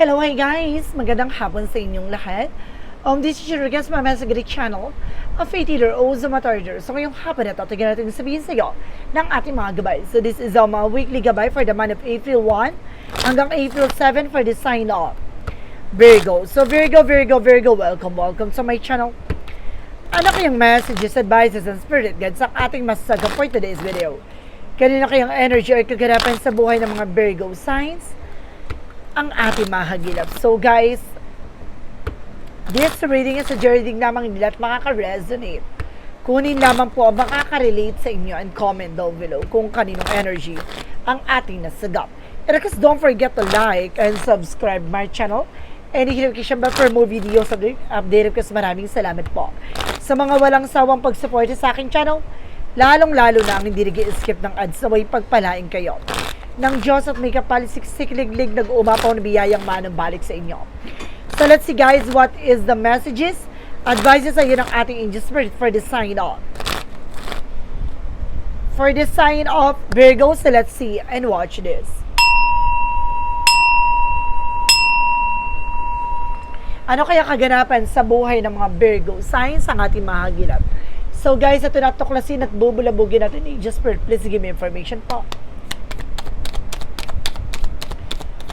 Hello, hi guys! Magandang hapon sa inyong lahat. Um, this is your guest my Mesagari channel, a faith healer o Zumatarder. So ngayong hapon na ito, tignan natin sabihin sa iyo ng ating mga gabay. So this is um, a weekly gabay for the month of April 1 hanggang April 7 for the sign off. Virgo. So Virgo, Virgo, Virgo, welcome, welcome to my channel. Ano kayang messages, advices, and spirit guides ang ating masasaga for today's video? Kanina kayang energy or kaganapan sa buhay ng mga Virgo signs? Ang ating mahagilap. So guys, this reading is a reading lamang nila at makaka-resonate. Kunin lamang po ang makaka-relate sa inyo and comment down below kung kaninong energy ang ating nasagap. And of course, don't forget to like and subscribe my channel. And notification bell for more videos update ko. Maraming salamat po. Sa mga walang sawang pagsuporta sa aking channel, lalong-lalo na ang hindi nag-skip ng ads na way pagpalain kayo ng Diyos at may kapalisiksik liglig nag-umapaw na biyayang manang balik sa inyo. So let's see guys, what is the messages, advices sa ng ating angel spirit for the sign off. For the sign of Virgo, so let's see and watch this. Ano kaya kaganapan sa buhay ng mga Virgo signs ang ating mahagilap? So guys, ito na tuklasin at bubulabugin natin Angel Spirit. Please give me information po.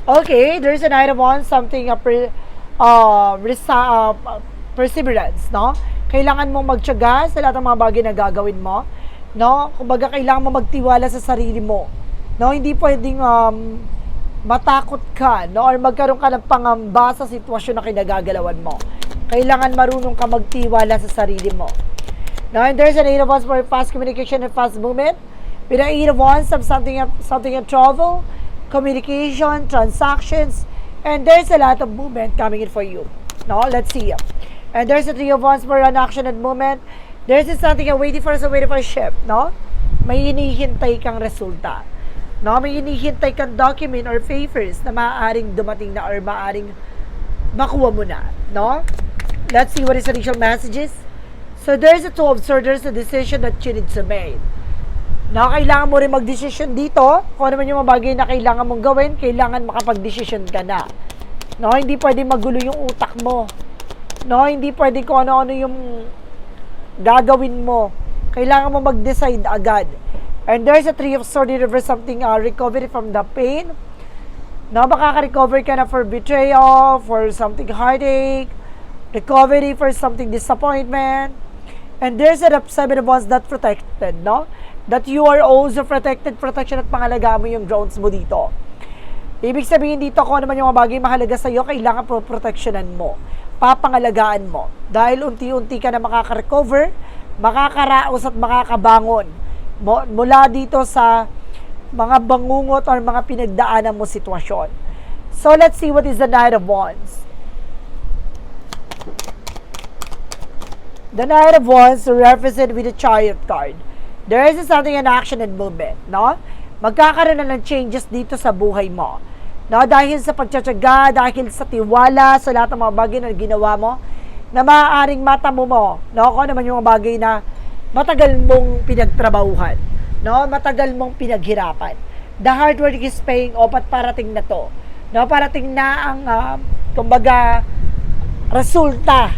Okay, there's an item on something uh, per, uh, resa, uh, perseverance, no? Kailangan mo magtiyaga sa lahat ng mga bagay na gagawin mo, no? Kumbaga kailangan mo magtiwala sa sarili mo, no? Hindi pwedeng um, matakot ka, no? Or magkaroon ka ng pangamba sa sitwasyon na kinagagalawan mo. Kailangan marunong ka magtiwala sa sarili mo. No? And there's an eight of wands for fast communication and fast movement. With an eight of wands, something, something in travel, communication, transactions, and there's a lot of movement coming in for you. No, let's see. And there's a three of wands for an action and movement. There's something you're waiting for, so waiting for ship. No, may hinihintay kang resulta. No, may hinihintay kang document or favors na maaaring dumating na or maaaring makuha mo na. No, let's see what is initial messages. So there's a two of swords, there's a decision that you need to make na kailangan mo rin magdesisyon dito, kung ano man yung mga bagay na kailangan mong gawin, kailangan makapagdesisyon ka na. No, hindi pwede magulo yung utak mo. No, hindi pwede kung ano-ano yung gagawin mo. Kailangan mo mag-decide agad. And there's a three of swords reverse something uh, recovery from the pain. No, makaka-recover ka na for betrayal, for something heartache, recovery for something disappointment. And there's a seven of wands that protected, no? That you are also protected, protection at pangalagaan mo yung drones mo dito. Ibig sabihin dito, kung ano man yung mga bagay mahalaga sa iyo, kailangan pro protectionan mo. Papangalagaan mo. Dahil unti-unti ka na makaka-recover, makakaraos at makakabangon mula dito sa mga bangungot or mga pinagdaanan mo sitwasyon. So let's see what is the Knight of Wands. The Knight of Wands represented with the Chariot card there is something in action and movement, no? Magkakaroon na ng changes dito sa buhay mo. No, dahil sa pagtsatsaga, dahil sa tiwala sa lahat ng mga bagay na ginawa mo, na maaaring mata mo no? Kung ano man yung mga bagay na matagal mong pinagtrabahuhan, no? Matagal mong pinaghirapan. The hard work is paying off at parating na to. No, parating na ang uh, kumbaga resulta,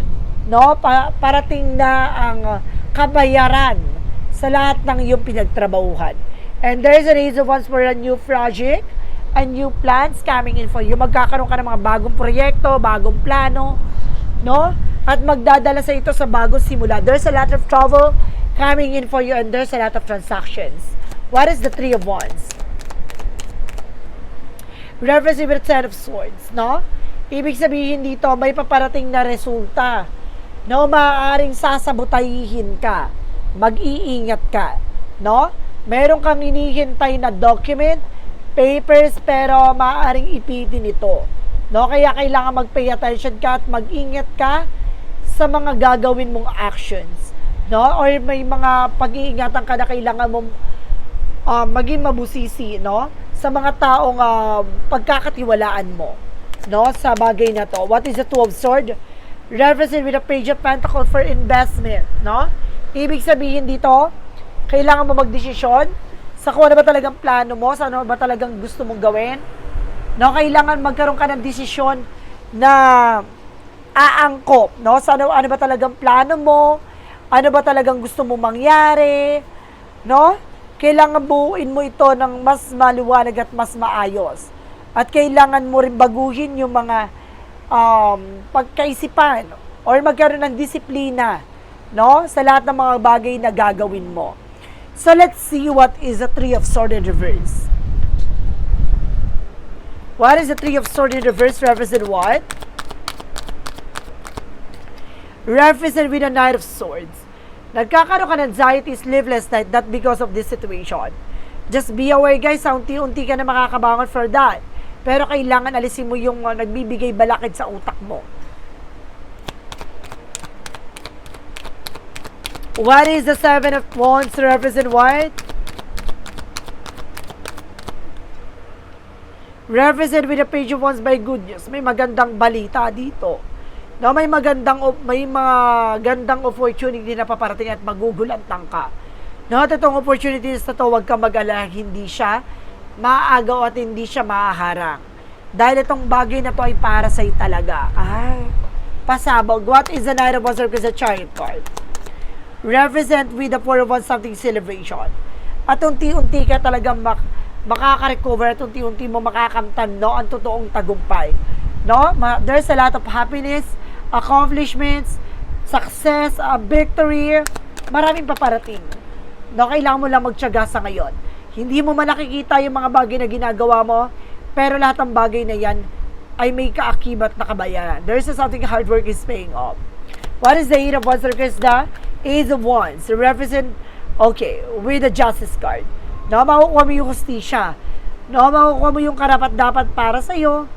no? Pa- parating na ang uh, kabayaran sa lahat ng iyong pinagtrabahuhan. And there's a reason once for a new project, a new plans coming in for you. Magkakaroon ka ng mga bagong proyekto, bagong plano, no? At magdadala sa ito sa bagong simula. There's a lot of trouble coming in for you and there's a lot of transactions. What is the Three of Wands? Reference with Ten of Swords, no? Ibig sabihin dito, may paparating na resulta. No, maaaring sasabutayihin ka mag-iingat ka, no? Meron kang hinihintay na document, papers, pero maaaring ipitin ito. No? Kaya kailangan mag-pay attention ka at mag-ingat ka sa mga gagawin mong actions. No? Or may mga pag-iingatan ka na kailangan mong uh, maging mabusisi, no? Sa mga taong uh, pagkakatiwalaan mo, no? Sa bagay na to. What is the Two of Swords? Represent with a Page of Pentacles for investment, no? Ibig sabihin dito, kailangan mo magdesisyon sa kung ano ba talagang plano mo, sa ano ba talagang gusto mong gawin. No, kailangan magkaroon ka ng desisyon na aangkop, no? Sa ano, ano ba talagang plano mo? Ano ba talagang gusto mo mangyari? No? Kailangan buuin mo ito ng mas maliwanag at mas maayos. At kailangan mo rin baguhin yung mga um, pagkaisipan or magkaroon ng disiplina no? sa lahat ng mga bagay na gagawin mo. So let's see what is the Three of Swords in reverse. What is the Three of Swords in reverse represent what? Represent with the Knight of Swords. Nagkakaroon ka ng anxiety, sleepless night, not because of this situation. Just be aware guys, unti-unti ka na makakabangon for that. Pero kailangan alisin mo yung uh, nagbibigay balakid sa utak mo. What is the Seven of Wands represent what? Represent with the Page of Wands by good news. May magandang balita dito. No, may magandang may mga gandang opportunity na paparating at magugulantang ka. No, totoong opportunities na to, huwag ka mag-alala, hindi siya maagaw at hindi siya maaharang. Dahil itong bagay na to ay para sa'yo talaga. Ay, pasabog. What is the Knight of Wands represent Chariot card? Represent with the four of one something celebration. At unti-unti ka talagang mak makaka-recover at unti-unti mo makakamtan no ang totoong tagumpay. No? Ma- There's a lot of happiness, accomplishments, success, uh, victory, maraming paparating. No, kailangan mo lang magtiyaga sa ngayon. Hindi mo man nakikita yung mga bagay na ginagawa mo, pero lahat ng bagay na yan ay may kaakibat na kabayaran. There's a something hard work is paying off. What is the Eight of Wands, Sir Krista? Eight of Wands. Represent, okay, with the Justice card. No, makukuha mo yung hustisya. No, makukuha mo yung karapat-dapat para sa'yo.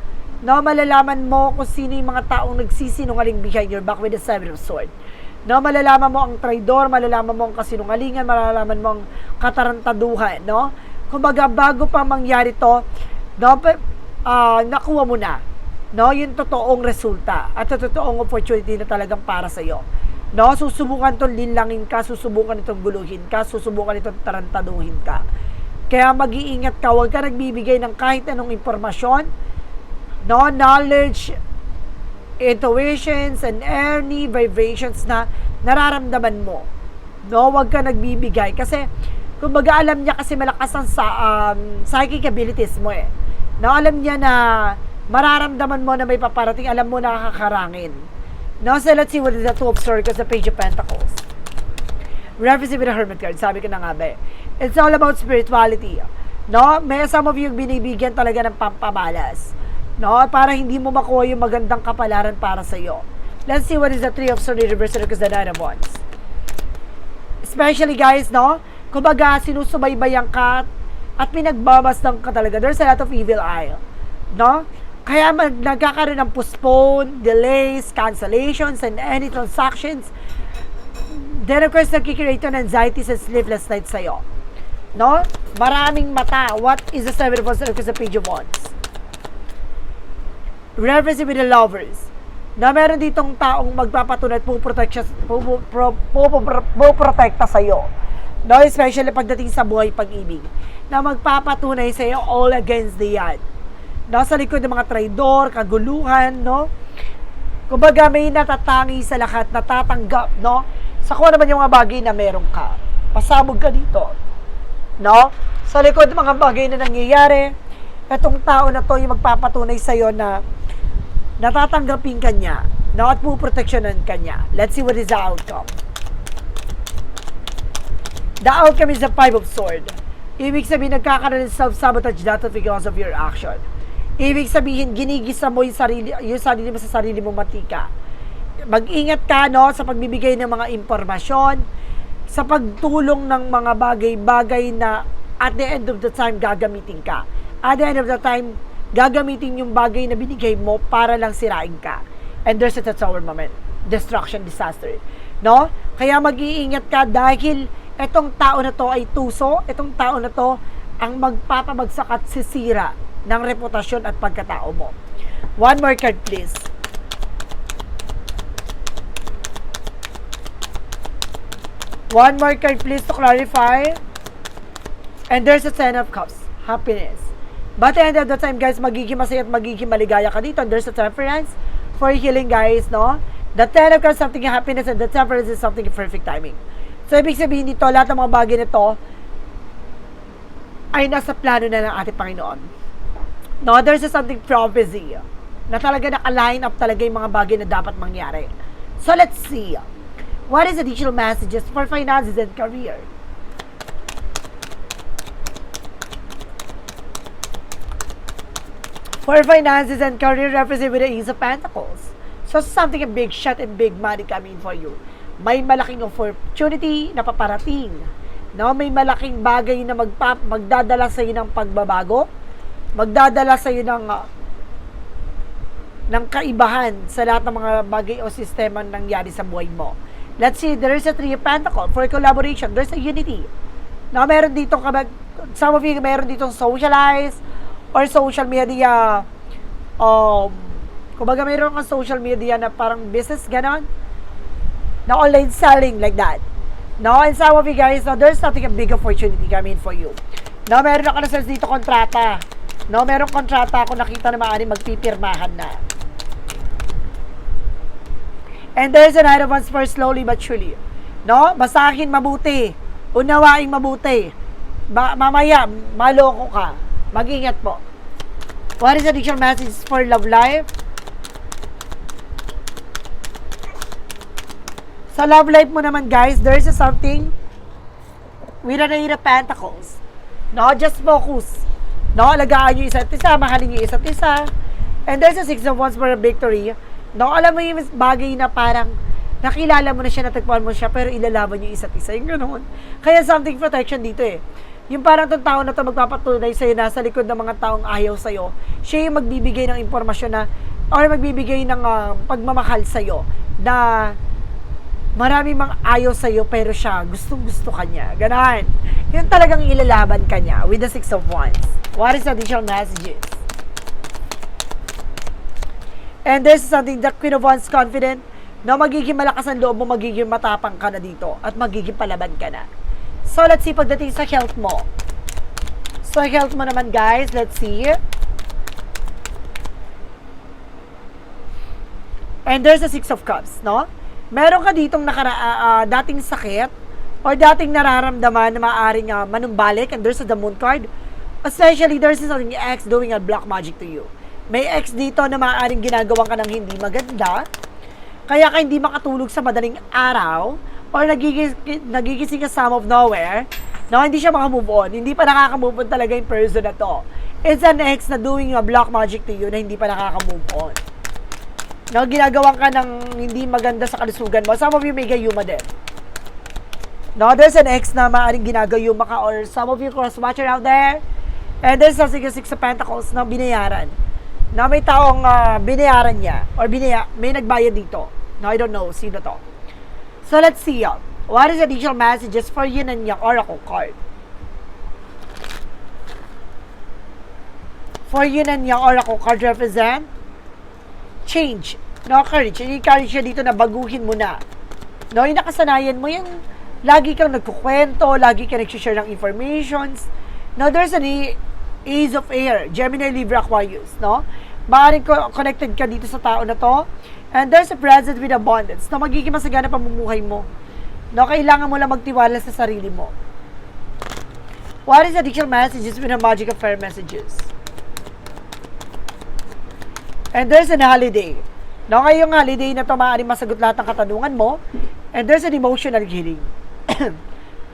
No, malalaman mo kung sino yung mga taong nagsisinungaling behind your back with the Seven of Swords. No, malalaman mo ang traidor, malalaman mo ang kasinungalingan, malalaman mo ang katarantaduhan, no? Kumbaga, bago pa mangyari to, no, pa- ah, nakuha mo na, no, yung totoong resulta at totoong opportunity na talagang para sa iyo. No, susubukan itong linlangin ka, susubukan itong guluhin ka, susubukan itong tarantaduhin ka. Kaya mag-iingat ka, huwag ka nagbibigay ng kahit anong impormasyon, no, knowledge, intuitions, and any vibrations na nararamdaman mo. No, huwag ka nagbibigay. Kasi, kumbaga alam niya kasi malakas ang sa, um, psychic abilities mo eh. No, alam niya na mararamdaman mo na may paparating, alam mo na kakarangin. No, so let's see what is the two of swords sa page of pentacles. Represent with the hermit card, sabi ko na nga ba eh. It's all about spirituality. No, may some of you binibigyan talaga ng pampabalas. No, para hindi mo makuha yung magandang kapalaran para sa iyo. Let's see what is the three of swords reverse because the nine of wands. Especially guys, no? Kumbaga, sinusubaybayan ka at pinagbabasdang ka talaga. There's a lot of evil eye. No? Kaya mag, nagkakaroon ng postpone, delays, cancellations, and any transactions. Then of course, nagkikreate ng anxieties and sleepless nights sa'yo. No? Maraming mata. What is the seven of wands because the page of wands? Reference with the lovers na meron ditong taong magpapatunay at puprotekta puprotekta sa iyo. No, especially pagdating sa buhay pag-ibig na magpapatunay sa iyo all against the yan. Nasa likod ng mga traidor, kaguluhan, no? Kumbaga may natatangi sa lahat, natatanggap, no? Sa kung ano naman yung mga bagay na meron ka. Pasabog ka dito. No? Sa likod ng mga bagay na nangyayari, etong tao na to yung magpapatunay sa iyo na natatanggapin ka niya, no? At puproteksyonan ka niya. Let's see what is the outcome. The outcome is the Five of Sword. Ibig sabihin, nagkakaroon ng self-sabotage dito because of your action. Ibig sabihin, ginigisa mo yung sarili, yung sarili mo sa sarili mo matika. Mag-ingat ka, no, sa pagbibigay ng mga impormasyon, sa pagtulong ng mga bagay-bagay na at the end of the time gagamitin ka. At the end of the time, gagamitin yung bagay na binigay mo para lang sirain ka. And there's a tower moment. Destruction, disaster. No? Kaya mag-iingat ka dahil etong tao na to ay tuso, etong tao na to ang magpapabagsak at sisira ng reputasyon at pagkatao mo. One more card please. One more card please to clarify. And there's a Ten of Cups. Happiness. But at the end of the time, guys, magiging masaya at magiging maligaya ka dito. And there's a temperance for healing, guys, no? The ten of cups, something happiness, and the temperance is something perfect timing. So, ibig sabihin dito, lahat ng mga bagay nito ay nasa plano na ng ating Panginoon. No, there's a something prophecy na talaga naka-line up talaga yung mga bagay na dapat mangyari. So, let's see. What is additional messages for finances and career? For finances and career represented with the Ace of Pentacles. So, something a big shot and big money coming for you. May malaking opportunity na paparating. No, may malaking bagay na magpa, magdadala sa iyo ng pagbabago. Magdadala sa iyo ng ah, ng kaibahan sa lahat ng mga bagay o sistema na nangyari sa buhay mo. Let's see, there is a three of pentacle for collaboration. There's a unity. Na meron dito some of you meron dito socialize or social media um kumbaga meron kang social media na parang business ganon na online selling like that. No, and some of you guys, no, there's nothing a big opportunity coming for you. No, meron ako na sa dito kontrata. No, meron kontrata ako nakita na maaari magpipirmahan na. And there's an item once for slowly but surely. No, basahin mabuti. Unawaing mabuti. Ba- mamaya, maloko ka. Mag-ingat po. What is the additional message for love life? Sa love life mo naman, guys, there's a something with an eight of pentacles. No, just focus. No, alagaan yung isa't isa, mahalin yung isa't isa. And there's a six of wands for a victory. No, alam mo yung bagay na parang nakilala mo na siya, natagpuan mo siya, pero ilalaban yung isa't isa. Yung ganoon. Kaya something protection dito eh. Yung parang tong tao na to magpapatunay sa'yo, nasa likod ng mga taong ayaw sa'yo, siya yung magbibigay ng impormasyon na, or magbibigay ng ah, pagmamahal sa'yo, na marami mang ayaw sa'yo, pero siya, gustong gusto ka niya. Ganon. Yun talagang ilalaban ka niya with the Six of Wands. What is additional messages? And this is something that Queen of Wands confident na magiging malakas ang loob mo, magiging matapang ka na dito at magiging palaban ka na. So, let's see pagdating sa health mo. So, health mo naman guys, let's see. And there's a Six of Cups, no? Meron ka ditong nakara, ah, dating sakit or dating nararamdaman na maaaring uh, manumbalik and there's a the moon card. Especially, there's something ex doing a black magic to you. May ex dito na maaaring ginagawa ka ng hindi maganda. Kaya ka hindi makatulog sa madaling araw or nagigis, nagigising ka some of nowhere na hindi siya makamove on. Hindi pa nakaka-move on talaga yung person na to. It's an ex na doing a black magic to you na hindi pa nakaka-move on. No, ginagawa ka ng hindi maganda sa kalusugan mo. Some of you may gayuma din. No, there's an ex na maaaring ginagayuma ka or some of you cross-watcher out there. And there's a Six of Pentacles na binayaran. Na may taong ah, binayaran niya or binaya, may nagbayad dito. No, I don't know sino to. So let's see. ah, what is the additional messages for yun and yung oracle card? For yun and yung oracle card represent change. No, courage. I-encourage siya dito na baguhin mo na. No, yung nakasanayan mo, yung lagi kang nagkukwento, lagi kang nag-share ng informations. No, there's an A- Ace of Air, Gemini, Libra, Aquarius, no? Maaaring connected ka dito sa tao na to. And there's a present with abundance. No, magiging masagana pamumuhay mo. No, kailangan mo lang magtiwala sa sarili mo. What is the additional messages with the magic of fair messages? And there's an holiday. No, ngayong holiday na to, maaaring masagot lahat ng katanungan mo. And there's an emotional healing.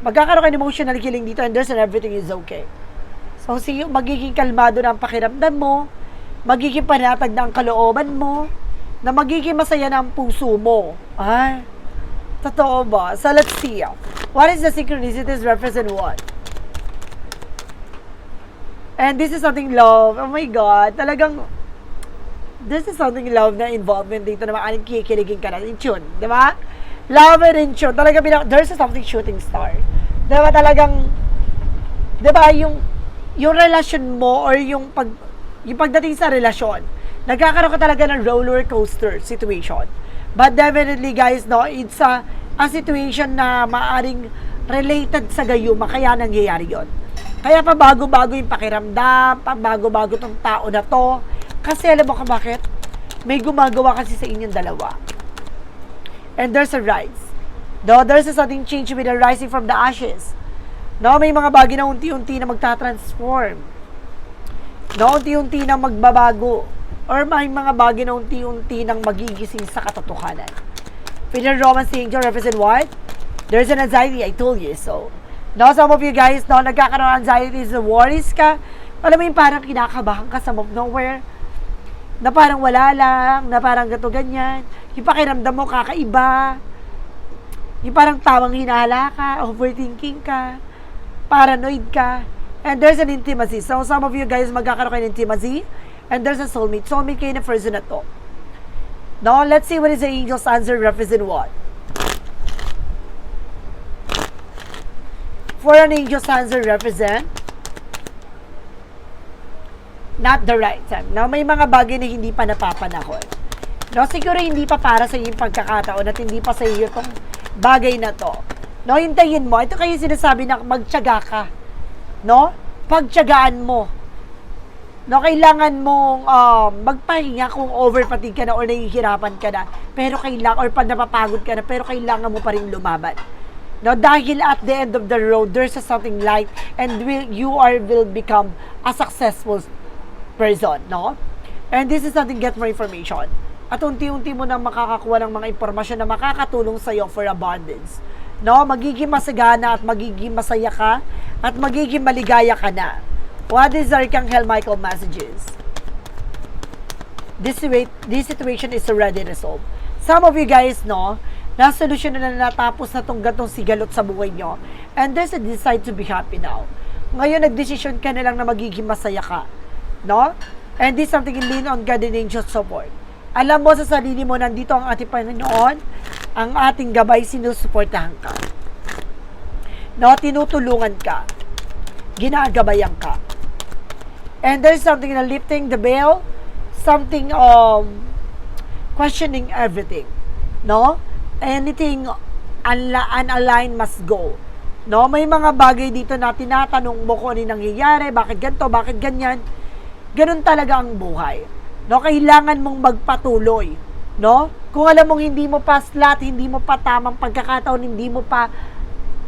Magkakaroon ka ng emotional healing dito and there's an everything is okay. So, sige, magiging kalmado na ang pakiramdam mo, magiging panatag na ang kalooban mo, na magiging masaya na ang puso mo. Ay, totoo ba? So, let's see. What is the synchronicities represent what? And this is something love. Oh my God. Talagang, this is something love na involvement dito na maaaring kikiligin ka na. In tune. Di ba? Love and in tune. Talaga, there's something shooting star. Di ba talagang, di ba yung, yung relasyon mo or yung pag, yung pagdating sa relasyon, nagkakaroon ka talaga ng roller coaster situation. But definitely guys, no, it's a, a situation na maaring related sa gayuma, kaya nangyayari yon. Kaya pa bago-bago yung pakiramdam, pa bago-bago tong tao na to. Kasi alam mo ka bakit? May gumagawa kasi sa inyong dalawa. And there's a rise. No, there's a sudden change with a rising from the ashes. No, may mga bagay na unti-unti na magta-transform. No, unti-unti na magbabago. Or may mga bagay na unti-unti nang magigising sa katotohanan. Peter Romans the angel represent what? There's an anxiety, I told you so. No, some of you guys, no, nagkakaroon ng anxieties, worries ka. Alam mo yung parang kinakabahan ka sa of nowhere. Na parang wala lang, na parang gato ganyan. Yung pakiramdam mo kakaiba. Yung parang tawang hinala ka, overthinking ka, paranoid ka. And there's an intimacy. So some of you guys magkakaroon kayo ng intimacy. And there's a soulmate. Soulmate kayo na person na to. Now, let's see what is the angel's answer represent what. For an angel's answer represent not the right time. Now, may mga bagay na hindi pa napapanahon. No, siguro hindi pa para sa iyo yung pagkakataon at hindi pa sa iyo itong bagay na to. No, hintayin mo. Ito kayo sinasabi na magtyaga ka. No? Pagtyagaan mo. No, kailangan mong um, magpahinga kung overfatigue ka na or nahihirapan ka na. Pero kailangan, or pag napapagod ka na, pero kailangan mo pa rin lumaban. No, dahil at the end of the road, there's a something light and will, you are will become a successful person, no? And this is something get more information. At unti-unti mo na makakakuha ng mga impormasyon na makakatulong sa iyo for abundance. No, magiging masagana at magiging masaya ka at magiging maligaya ka na. What is Archangel Michael messages? This, way, this situation is already resolved. Some of you guys, no, na solusyon na natapos na tong gatong sigalot sa buhay nyo. And there's a decide to be happy now. Ngayon, nagdesisyon ka na lang na magiging masaya ka. No? And this is something in lean on God and angel support. Alam mo sa sarili mo, nandito ang ating Panginoon, ang ating gabay, sinusuportahan ka. No? Tinutulungan ka. Ginagabayan ka. And there's something na lifting the veil, something um questioning everything. No? Anything unla- unaligned must go. No? May mga bagay dito na tinatanong mo kung ano nangyayari, bakit ganito, bakit ganyan. Ganun talaga ang buhay. No? Kailangan mong magpatuloy. No? Kung alam mong hindi mo pa slot, hindi mo pa tamang pagkakataon, hindi mo pa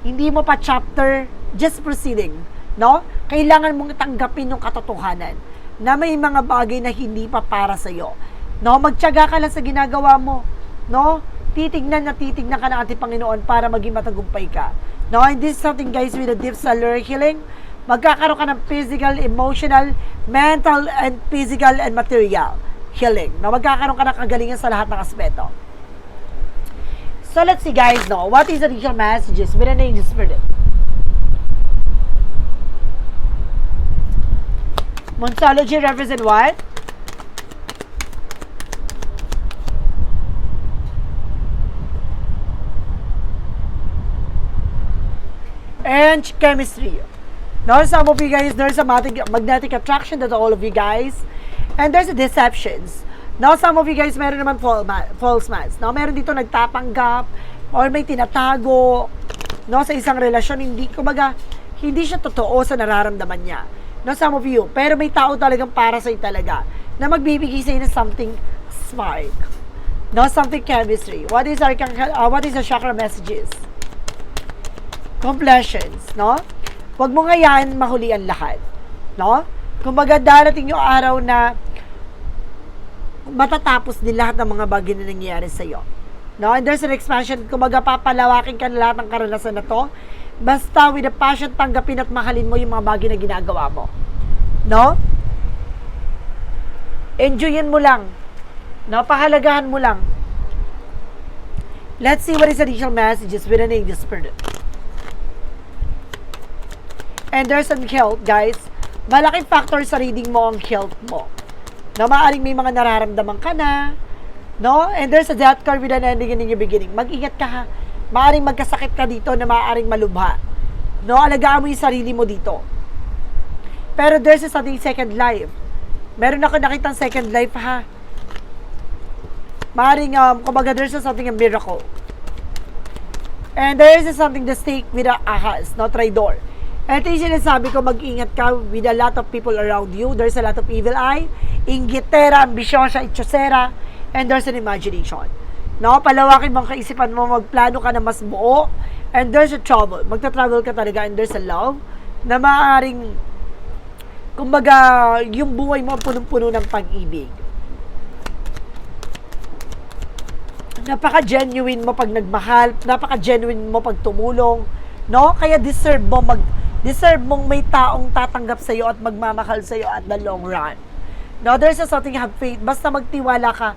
hindi mo pa chapter, just proceeding. No? Kailangan mong tanggapin yung katotohanan na may mga bagay na hindi pa para sa iyo. No? Magtiyaga ka lang sa ginagawa mo. No? Titignan na titignan ka ng ating Panginoon para maging matagumpay ka. No? And this is something guys with a deep cellular healing. Magkakaroon ka ng physical, emotional, mental, and physical and material healing. No? Magkakaroon ka ng kagalingan sa lahat ng aspeto. So let's see guys, no, what is the initial messages with an angel spirit? Monsology represent what? And chemistry. Now, some of you guys, there's a magnetic, attraction to all of you guys. And there's a deceptions. Now, some of you guys, meron naman false, false mask. Now, meron dito nagtapanggap or may tinatago no, sa isang relasyon. Hindi, kumbaga, hindi siya totoo sa nararamdaman niya. No, some of you. Pero may tao talagang para sa'yo talaga na magbibigay sa'yo ng something spark. No, something chemistry. What is our, uh, what is the chakra messages? Completions, no? Huwag mo ngayon mahuli ang lahat. No? Kumbaga, darating yung araw na matatapos din lahat ng mga bagay na nangyayari sa iyo. No? And there's an expansion, kumbaga papalawakin ka na lahat ng karanasan na to. Basta with a passion, tanggapin at mahalin mo yung mga bagay na ginagawa mo. No? Enjoyin mo lang. No? Pahalagahan mo lang. Let's see what is the initial messages with an angel spirit. And there's some health, guys. Malaking factor sa reading mo ang health mo. No, maaaring may mga nararamdaman ka na. No? And there's a death card with an ending and a beginning. Mag-ingat ka ha. Maaaring magkasakit ka dito na maaaring malubha. No? Alagaan mo yung sarili mo dito. Pero there's a something second life. Meron ako nakitang second life ha. Maaaring, um, kumbaga there's a something a miracle. And there is something the stake with a ahas, no? Tridor. Ito yung sinasabi ko, mag-ingat ka with a lot of people around you. There's a lot of evil eye, inggitera, ambisyosa, itsosera, and there's an imagination. No, palawakin mo ang kaisipan mo, magplano ka na mas buo, and there's a trouble. Magta-travel ka talaga, and there's a love na maaaring, kumbaga, yung buhay mo punong-puno ng pag-ibig. napaka-genuine mo pag nagmahal, napaka-genuine mo pag tumulong, no? Kaya deserve mo mag deserve mong may taong tatanggap sa iyo at magmamahal sa iyo at the long run. No, there's a something have faith. Basta magtiwala ka,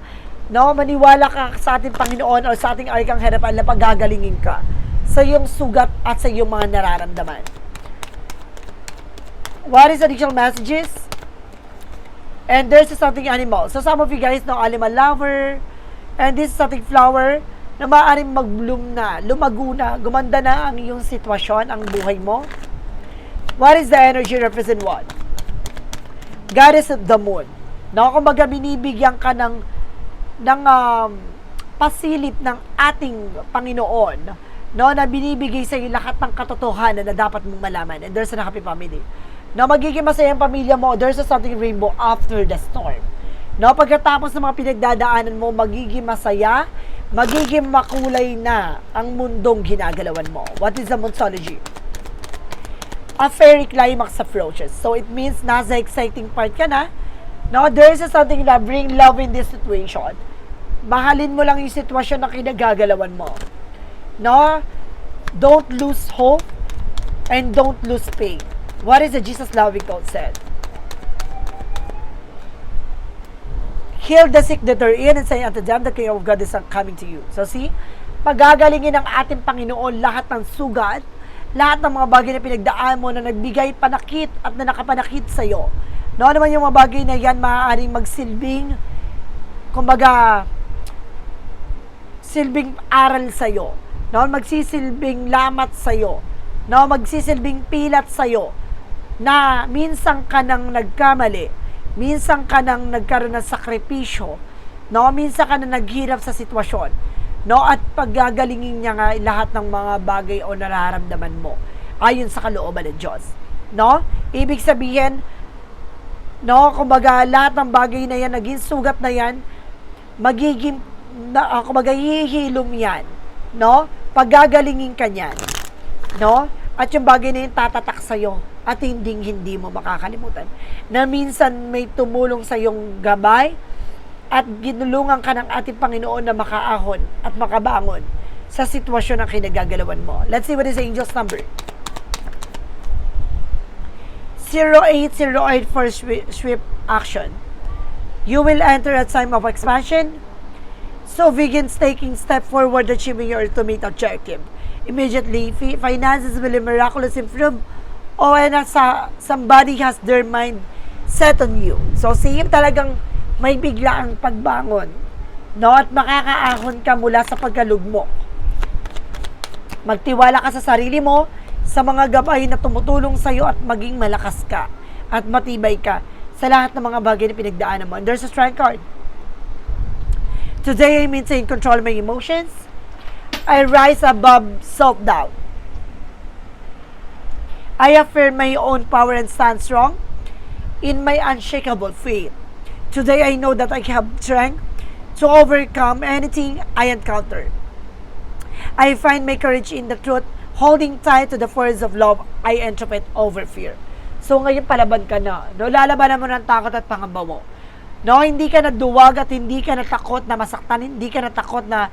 no? Maniwala ka sa ating Panginoon o sa ating arkang harapan na pagagalingin ka sa iyong sugat at sa iyong mga nararamdaman. What is additional messages? And there's a something animal. So some of you guys know animal lover, And this is something flower na maaaring mag-bloom na, lumago na, gumanda na ang iyong sitwasyon, ang buhay mo. What is the energy represent what? Goddess of the moon. No, kumbaga binibigyan ka ng ng um, pasilip ng ating Panginoon no na binibigay sa iyo lahat ng katotohanan na dapat mong malaman and there's a happy family no magiging masaya ang pamilya mo there's a something rainbow after the storm No, pagkatapos ng mga pinagdadaanan mo, magiging masaya, magiging makulay na ang mundong ginagalawan mo. What is the Monsology? A fairy climax approaches. So, it means nasa exciting part ka na. No, there is something na bring love in this situation. Mahalin mo lang yung sitwasyon na kinagagalawan mo. No? Don't lose hope and don't lose faith. What is the Jesus loving God said? heal the sick that are in and say unto them, the kingdom of God is coming to you. So see, pagagalingin ng ating Panginoon lahat ng sugat, lahat ng mga bagay na pinagdaan mo na nagbigay panakit at na nakapanakit sa iyo. No naman yung mga bagay na yan maaaring magsilbing kumbaga silbing aral sa iyo. No, magsisilbing lamat sa iyo. No, magsisilbing pilat sa iyo na minsan ka nang nagkamali minsan ka nang nagkaroon ng sakripisyo, no? Minsan ka nang naghirap sa sitwasyon, no? At paggagalingin niya nga lahat ng mga bagay o nararamdaman mo ayon sa kalooban ng Diyos, no? Ibig sabihin, no, kumbaga lahat ng bagay na yan, naging sugat na yan, magiging, na, uh, kumbaga hihilom yan, no? Paggagalingin ka niyan, no? At yung bagay na yun tatatak sa'yo at hindi hindi mo makakalimutan. Na minsan may tumulong sa iyong gabay at ginulungan ka ng ating Panginoon na makaahon at makabangon sa sitwasyon na kinagagalawan mo. Let's see what is the angel's number. 0808 for swift action. You will enter a time of expansion. So begins taking step forward achieving your ultimate objective immediately finances will miraculously improve o when sa somebody has their mind set on you. So, see, talagang may bigla ang pagbangon. No? At makakaahon ka mula sa pagkalugmok. Magtiwala ka sa sarili mo, sa mga gabay na tumutulong sa iyo at maging malakas ka at matibay ka sa lahat ng mga bagay na pinagdaanan mo. And there's a strength card. Today, I maintain control of my emotions. I rise above self-doubt. I affirm my own power and stand strong in my unshakable faith. Today I know that I have strength to overcome anything I encounter. I find my courage in the truth, holding tight to the force of love I interpret over fear. So ngayon palaban ka na. No? Lalabanan mo ng takot at pangamba mo. No, hindi ka na duwag at hindi ka na takot na masaktan, hindi ka na takot na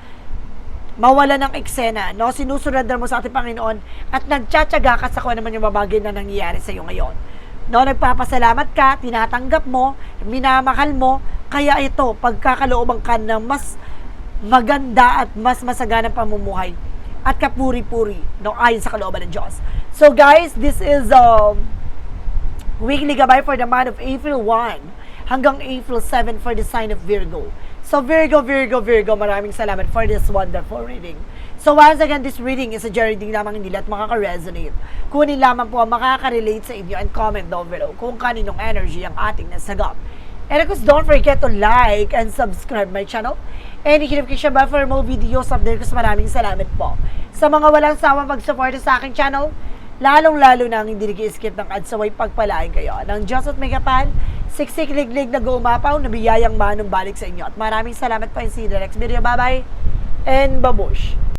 mawala ng eksena, no? Sinusurrender mo sa ating Panginoon at nagtsatsaga ka sa kung ano naman yung babagay na nangyayari sa iyo ngayon. No, nagpapasalamat ka, tinatanggap mo, minamahal mo, kaya ito, pagkakalooban ka ng mas maganda at mas masaganang pamumuhay at kapuri-puri no, ayon sa kalooban ng Diyos. So guys, this is um, weekly gabay for the month of April 1 hanggang April 7 for the sign of Virgo. So Virgo, Virgo, Virgo, maraming salamat for this wonderful reading. So once again, this reading is a reading lamang hindi at makaka-resonate. Kunin lamang po ang makaka-relate sa inyo and comment down below kung kaninong energy ang ating nasagap. And of course, don't forget to like and subscribe my channel. And hit notification bell for more videos update ko. Maraming salamat po. Sa mga walang sawa mag-support sa aking channel, lalong-lalo na ang hindi nag-skip ng adsaway pagpalain kayo. Ng Diyos at may kapan, siksik liglig na gumapaw, nabiyayang manong balik sa inyo. At maraming salamat pa si Rex Video. Bye-bye and babush!